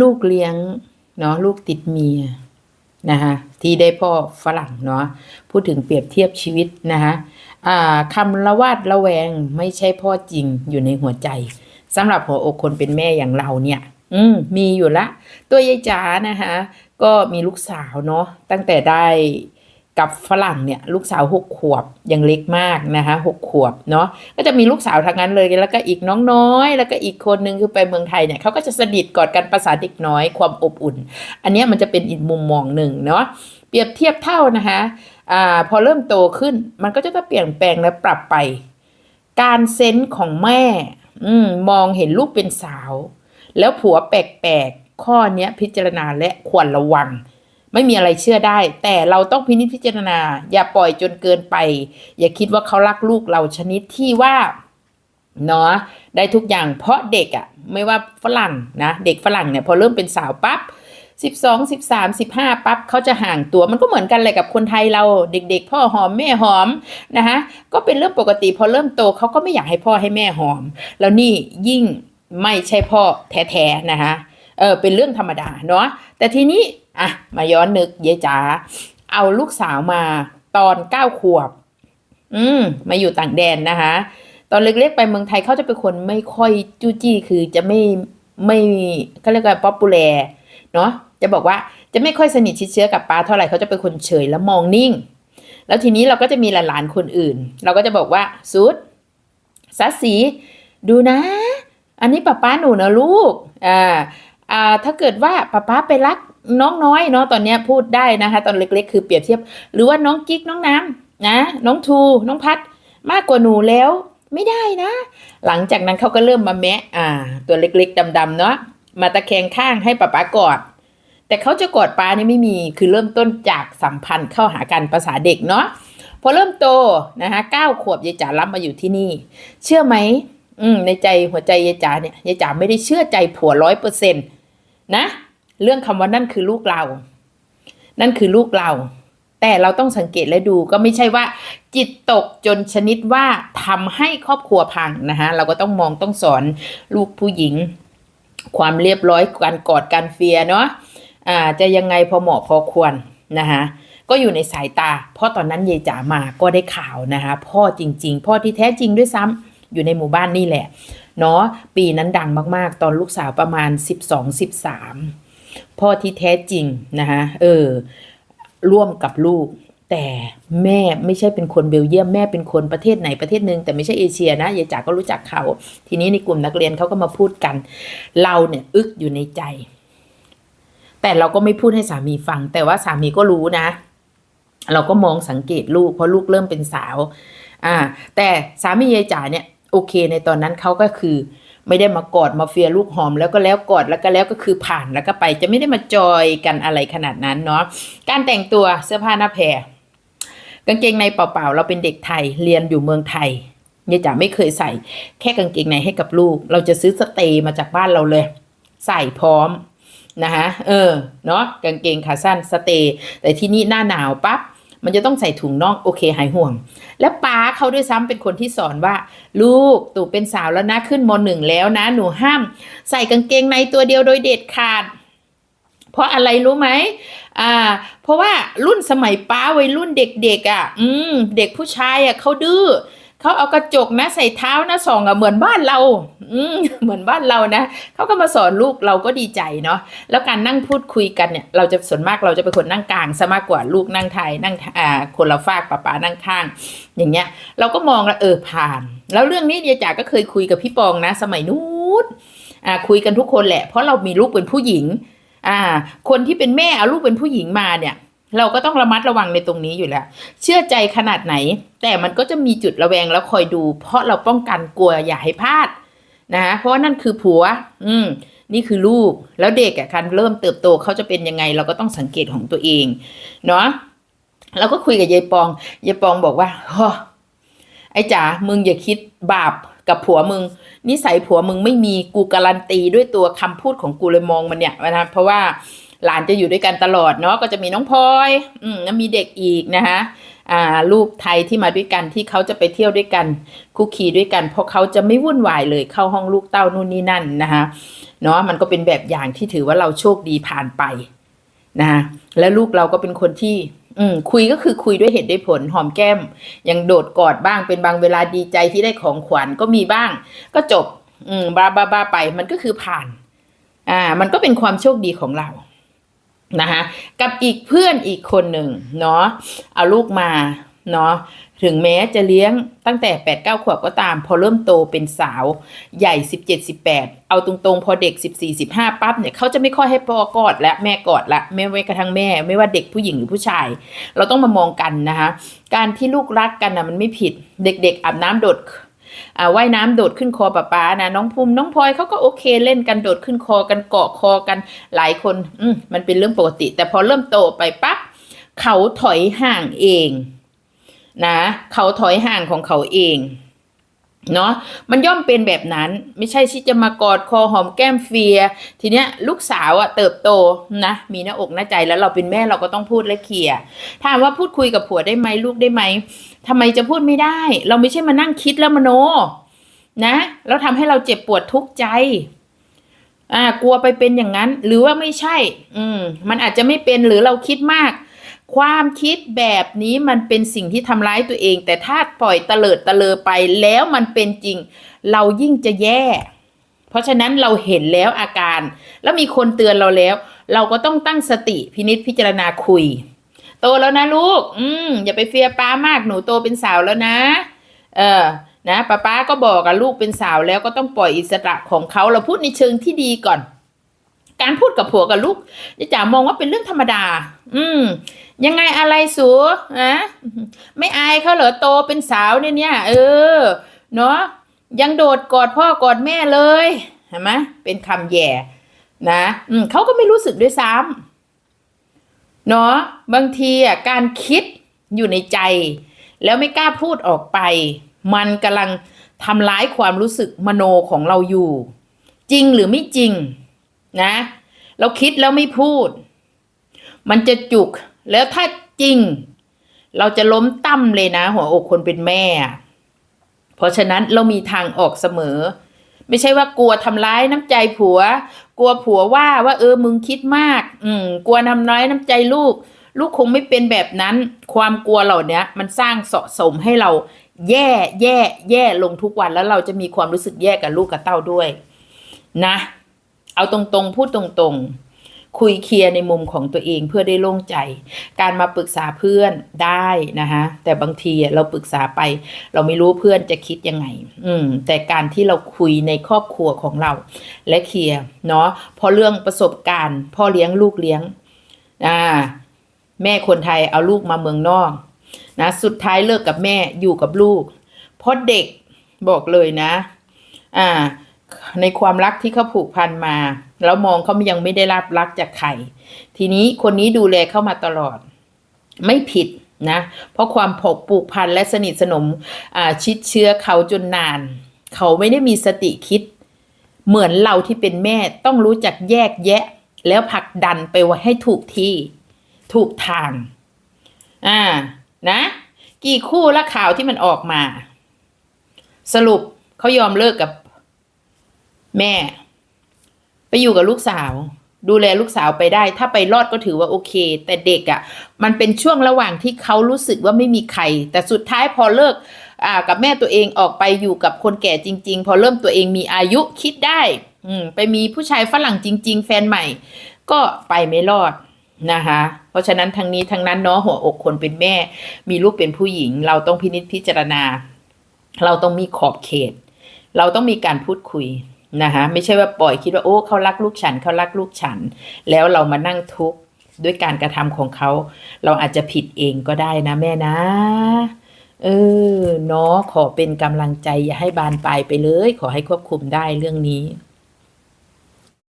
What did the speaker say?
ลูกเลี้ยงเนาะลูกติดเมียนะคะที่ได้พ่อฝรั่งเนาะพูดถึงเปรียบเทียบชีวิตนะคะคำละวาดละแวงไม่ใช่พ่อจริงอยู่ในหัวใจสำหรับหัวอกคนเป็นแม่อย่างเราเนี่ย อืมมีอยู่ละ ตัวยายจ๋านะคะก็มีลูกสาวเนาะตั้งแต่ได้ กับฝรั่งเนี่ยลูกสาวหกขวบยังเล็กมากนะคะหกขวบเนาะก็จะมีลูกสาวทางนั้นเลยแล้วก็อีกน้องน้อย แล้วก็อีกคนนึงคือไปเมืองไทยเนี่ยเขาก็จะสนิทกอดกันภาษาเด็กน้อยความอบอุ่น อันนี้มันจะเป็นอีกมุมมองหนึ่งเนาะเปรียบเทียบเท่านะคะอ่าพอเริ่มโตขึ้นมันก็จะต้องเปลี่ยนแปลงและปรับไป การเซนส์ของแม่อืมมองเห็นลูกเป็นสาว แล้วผัวแปลกๆข้อเนี้ยพิจารณาและควรระวัง ไม่มีอะไรเชื่อได้ แต่เราต้องพินิจพิจารณา อย่าปล่อยจนเกินไป อย่าคิดว่าเขารักลูกเราชนิดที่ว่าเนาะได้ทุกอย่างเพราะเด็กอะ่ะไม่ว่าฝรั่งนะ เด็กฝรั่งเนี่ยพอเริ่มเป็นสาวปั๊บสิบสองสิบสามสิบห้าปั๊บเขาจะห่างตัวมันก็เหมือนกันเลยกับคนไทยเราเด็กๆ พ่อหอมแม่หอมนะคะก็เป็นเรื่องปกติพอเริ่มโตเขาก็ไม่อยากให้พ่อให้แม่หอม แล้วนี่ยิ่งไม่ใช่พ่อแท้ๆนะคะเออเป็นเรื่องธรรมดาเนาะแต่ทีนี้ อะมาย้อนนึกยายจ๋าเอาลูกสาวมาตอนเก้าขวบ อืม มาอยู่ต่างแดนนะคะ ตอนเล็กๆไปเมืองไทยเขาจะเป็นคนไม่ค่อยจู้จี้คือจะไม่ไม่เขาเรียกว่าป๊อปปูแลเนาะจะบอกว่าจะไม่ค่อยสนิทชิดเชื้อกับป้าเท่าไหร่เขาจะเป็นคนเฉยแล้วมองนิ่ง แล้วทีนี้เราก็จะมีหลานๆคนอื่น เราก็จะบอกว่าซุดสัสสีดูนะ อันนี้ป้าป้าหนูนะลูกอ่า อ่าถ้าเกิดว่าป้าป้าไปรักน้องน้อยเนาะตอนนี้พูดได้นะคะ ตอนเล็กๆ คือเปรียบเทียบ หรือว่าน้องกิ๊กน้องน้ำนะ น้องทูน้องพัดมากกว่าหนูแล้วไม่ได้นะ หลังจากนั้นเขาก็เริ่มมาแมะอ่า ตัวเล็กๆดำๆเนาะมาตะแคงข้างให้ป้าป้ากอด แต่เขาจะกอดป้านี่ไม่มีคือเริ่มต้นจากสัมพันธ์เข้าหากันภาษาเด็กเนาะพอเริ่มโตนะคะเก้าขวบยายจ๋ารับมาอยู่ที่นี่ เชื่อไหม อืมในใจหัวใจยายจ๋าเนี่ยยายจ๋าไม่ได้เชื่อใจผัวร้อยเปอร์เซ็นต์นะ เรื่องคำว่านั่นคือลูกเรา นั่นคือลูกเรา แต่เราต้องสังเกตและดูก็ไม่ใช่ว่า จิตตกจนชนิดว่าทำให้ครอบครัวพังนะคะเราก็ต้องมองต้องสอนลูกผู้หญิง ความเรียบร้อยการกอดการเฟียเนาะอ่าจะยังไงพอเหมาะพอควรนะคะก็อยู่ในสายตา เพราะตอนนั้นยายจ๋ามาก็ได้ข่าวนะคะพ่อจริง ๆ พ่อที่แท้จริงด้วยซ้ำ อยู่ในหมู่บ้านนี่แหละ เนาะปีนั้นดังมากๆ ตอนลูกสาวประมาณ 12-13 พ่อที่แท้จริงนะคะเออ ร่วมกับลูก แต่แม่ไม่ใช่เป็นคนเบลเยียมแม่เป็นคนประเทศไหนประเทศหนึ่งแต่ไม่ใช่เอเชียนะยายจ๋าก็รู้จักเขา ทีนี้ในกลุ่มนักเรียนเขาก็มาพูดกัน เราเนี่ยอึกอยู่ในใจ แต่เราก็ไม่พูดให้สามีฟัง แต่ว่าสามีก็รู้นะเราก็มองสังเกตลูกเพราะลูกเริ่มเป็นสาว อ่า แต่สามียายจ๋าเนี่ย โอเค ในตอนนั้นเขาก็คือ ไม่ได้มากอดมาเฟียลูกหอม แล้วก็แล้วกอดแล้วก็แล้วก็คือผ่านแล้วก็ไปจะไม่ได้มาจอยกันอะไรขนาดนั้นเนาะการแต่งตัวเสื้อผ้าหน้าแพรกางเกงในเปล่าๆ เราเป็นเด็กไทยเรียนอยู่เมืองไทยยายจ๋าไม่เคยใส่ แค่กางเกงในให้กับลูก เราจะซื้อสเตย์มาจากบ้านเราเลย ใส่พร้อมนะคะเออเนาะกางเกงขาสั้นสเตย์แต่ที่นี่หน้าหนาวปั๊บ มันจะต้องใส่ถุงน่องโอเคหายห่วง แล้วป้าเขาด้วยซ้ำเป็นคนที่สอนว่า ลูกตู่เป็นสาวแล้วนะขึ้นมหนึ่งแล้วนะ หนูห้าม ใส่กางเกงในตัวเดียวโดยเด็ดขาด เพราะอะไรรู้ไหมอ่า เพราะว่ารุ่นสมัยป้าวัยรุ่นเด็กๆอะ อืม เด็กผู้ชายอะเขาดื้อ เขาเอากระจกนะใส่เท้านะส่องอะเหมือนบ้านเรา อืเหมือนบ้านเรานะเขาก็มาสอนลูกเราก็ดีใจเนาะแล้วการนั่งพูดคุยกันเนี่ยเราจะส่วนมากเราจะเป็นคนนั่งกลางซะมากกว่าลูกนั่งไทยนั่งอ่าคนละฝากป้าป๋านั่งข้าง อย่างเงี้ย เราก็มองล้วเออผ่าน แล้วเรื่องนี้เดียจ๋าก็เคยคุยกับพี่ปองนะ สมัยนู้นอ่าคุยกันทุกคนแหละ เพราะเรามีลูกเป็นผู้หญิง อ่า คนที่เป็นแม่เอาลูกเป็นผู้หญิงมาเนี่ย เราก็ต้องระมัดระวังในตรงนี้อยู่แล้ว เชื่อใจขนาดไหน แต่มันก็จะมีจุดระแวงแล้วคอยดู เพราะเราป้องกันกลัวอย่าให้พลาดนะเพราะว่านั่นคือผัว อืมนี่คือลูก แล้วเด็กอะคันเริ่มเติบโตเขาจะเป็นยังไง เราก็ต้องสังเกตของตัวเอง เนาะเราก็คุยกับยายปองยายปองบอกว่าฮอไอ้จ๋ามึงอย่าคิดบาปกับผัวมึง นิสัยผัวมึงไม่มีกูการันตีด้วยตัวคำพูดของกูเลยมองมันเนี่ยนะเพราะว่า หลานจะอยู่ด้วยกันตลอดเนาะก็จะมีน้องพลอยอืมแล้วมีเด็กอีกนะคะอ่าลูกไทยที่มาด้วยกันที่เขาจะไปเที่ยวด้วยกันคุกคีด้วยกัน เพราะเขาจะไม่วุ่นวายเลยเข้าห้องลูกเต้านู่นนี่นั่นนะคะเนาะมันก็เป็นแบบอย่างที่ถือว่าเราโชคดีผ่านไปนะคะแล้วลูกเราก็เป็นคนที่อืมคุยก็คือคุยด้วยเหตุด้วยผลหอมแก้ม ยังโดดกอดบ้างเป็นบางเวลาดีใจที่ได้ของขวัญก็มีบ้าง ก็จบ อืมบาบาบาไปมันก็คือผ่าน อ่า มันก็เป็นความโชคดีของเรา นะคะกับอีกเพื่อนอีกคนหนึ่งเนาะเอาลูกมาเนาะถึงแม้จะเลี้ยงตั้งแต่8ปดเก้าขวบก็ตาม พอเริ่มโตเป็นสาวใหญ่ 17 18 เอาตรงๆ พอเด็ก 14 15 ปั๊บเนี่ยเขาจะไม่ค่อยให้พ่อกอดและแม่กอดละแม่ไว้กระทั่งแม่ ไม่ว่าเด็กผู้หญิงหรือผู้ชาย เราต้องมามองกันนะคะ การที่ลูกรักกันนะมันไม่ผิดเด็กๆอาบน้ำโดด ว่ายน้ำโดดขึ้นคอป้าป้านะน้องภูมิน้องพลอยเขาก็โอเคเล่นกันโดดขึ้นคอกันเกาะคอกันหลายคน อืมมันเป็นเรื่องปกติ แต่พอเริ่มโตไปปั๊บเขาถอยห่างเอง นะ เขาถอยห่างของเขาเอง เนาะมันย่อมเป็นแบบนั้นไม่ใช่ที่จะมากอดคอหอมแก้มเฟีย ทีเนี้ยลูกสาวอะเติบโตนะมีหน้าอกหน้าใจแล้วเราเป็นแม่เราก็ต้องพูดและเคลียร์ถามว่าพูดคุยกับผัวได้ไหมลูกได้ไหมทำไมจะพูดไม่ได้ เราไม่ใช่มานั่งคิดแล้วมโน นะแล้วทำให้เราเจ็บปวดทุกข์ใจอ่ากลัวไปเป็นอย่างนั้น หรือว่าไม่ใช่ อืมมันอาจจะไม่เป็นหรือเราคิดมาก ความคิดแบบนี้มันเป็นสิ่งที่ทำร้ายตัวเอง แต่ถ้าปล่อยเตลิดเตลอไปแล้วมันเป็นจริง เรายิ่งจะแย่ เพราะฉะนั้นเราเห็นแล้วอาการ แล้วมีคนเตือนเราแล้ว เราก็ต้องตั้งสติพินิจพิจารณาคุย โตแล้วนะลูก อืมอย่าไปเฟียป้ามากหนูโตเป็นสาวแล้วนะ เออนะป้าป้าก็บอกกับลูกเป็นสาวแล้วก็ต้องปล่อยอิสระของเขาเราพูดในเชิงที่ดีก่อนการพูดกับผัวกับลูกจะจ๋ามองว่าเป็นเรื่องธรรมดา อืม ยังไงอะไรสูนะไม่อายเขาเหรอโตเป็นสาวเนี่ยเนี่ย เออ เนาะยังโดดกอดพ่อกอดแม่เลยเห็นไหมเป็นคำแย่นะอืมเขาก็ไม่รู้สึกด้วยซ้ำเนาะบางทีอะการคิดอยู่ในใจ แล้วไม่กล้าพูดออกไป มันกำลังทำร้ายความรู้สึกมโนของเราอยู่ จริงหรือไม่จริงนะ เราคิดแล้วไม่พูด มันจะจุก แล้วถ้าจริง เราจะล้มตั้มเลยนะ หัวอกคนเป็นแม่ เพราะฉะนั้นเรามีทางออกเสมอ ไม่ใช่ว่ากลัวทำร้ายน้ำใจผัว กลัวผัวว่าว่าเออมึงคิดมาก อืมกลัวทำร้ายน้ำใจลูก ลูกคงไม่เป็นแบบนั้น ความกลัวเหล่านี้มันสร้างสะสมให้เราแย่แย่แย่ลงทุกวันแล้วเราจะมีความรู้สึกแย่กับลูกกับเต้าด้วย นะ เอาตรงๆ พูดตรงๆ คุยเคลียร์ในมุมของตัวเองเพื่อได้โล่งใจ การมาปรึกษาเพื่อนได้นะคะแต่บางทีเราปรึกษาไป เราไม่รู้เพื่อนจะคิดยังไง อืม แต่การที่เราคุยในครอบครัวของเรา และเคลียร์เนาะเพราะเรื่องประสบการณ์ พ่อเลี้ยงลูกเลี้ยงอ่าแม่คนไทยเอาลูกมาเมืองนอกนะสุดท้ายเลิกกับแม่อยู่กับลูกเพราะเด็กบอกเลยนะ อ่า ในความรักที่เขาผูกพันมา แล้วมองเขายังไม่ได้รับรักจากใคร ทีนี้คนนี้ดูแลเข้ามาตลอด ไม่ผิดนะ เพราะความผูกผูกพันและสนิทสนมชิดเชื้อเขาจนนาน เขาไม่ได้มีสติคิด เหมือนเราที่เป็นแม่ต้องรู้จักแยกแยะ แล้วผลักดันไปไว้ให้ถูกที่ ถูกทาง อ่า นะ กี่คู่ละข่าวที่มันออกมา สรุปเขายอมเลิกกับแม่ ไปอยู่กับลูกสาว ดูแลลูกสาวไปได้ ถ้าไปรอดก็ถือว่าโอเค แต่เด็กอะ่ะ มันเป็นช่วงระหว่างที่เขารู้สึกว่าไม่มีใคร แต่สุดท้ายพอเลิกอ่ากับแม่ตัวเองออกไปอยู่กับคนแก่จริง ๆ พอเริ่มตัวเองมีอายุคิดได้อืมไปมีผู้ชายฝรั่งจริง ๆ แฟนใหม่ ก็ไปไม่รอดนะคะ เพราะฉะนั้นทั้งนี้ทั้งนั้นเนาะหัวอกคนเป็นแม่ มีลูกเป็นผู้หญิง เราต้องพินิจพิจารณา เราต้องมีขอบเขต เราต้องมีการพูดคุย นะคะไม่ใช่ว่าปล่อยคิดว่าโอ้เขารักลูกฉันเขารักลูกฉัน แล้วเรามานั่งทุกข์ด้วยการกระทำของเขา เราอาจจะผิดเองก็ได้นะแม่นะ เออเนาะขอเป็นกำลังใจอย่าให้บานปลายไปเลย ขอให้ควบคุมได้เรื่องนี้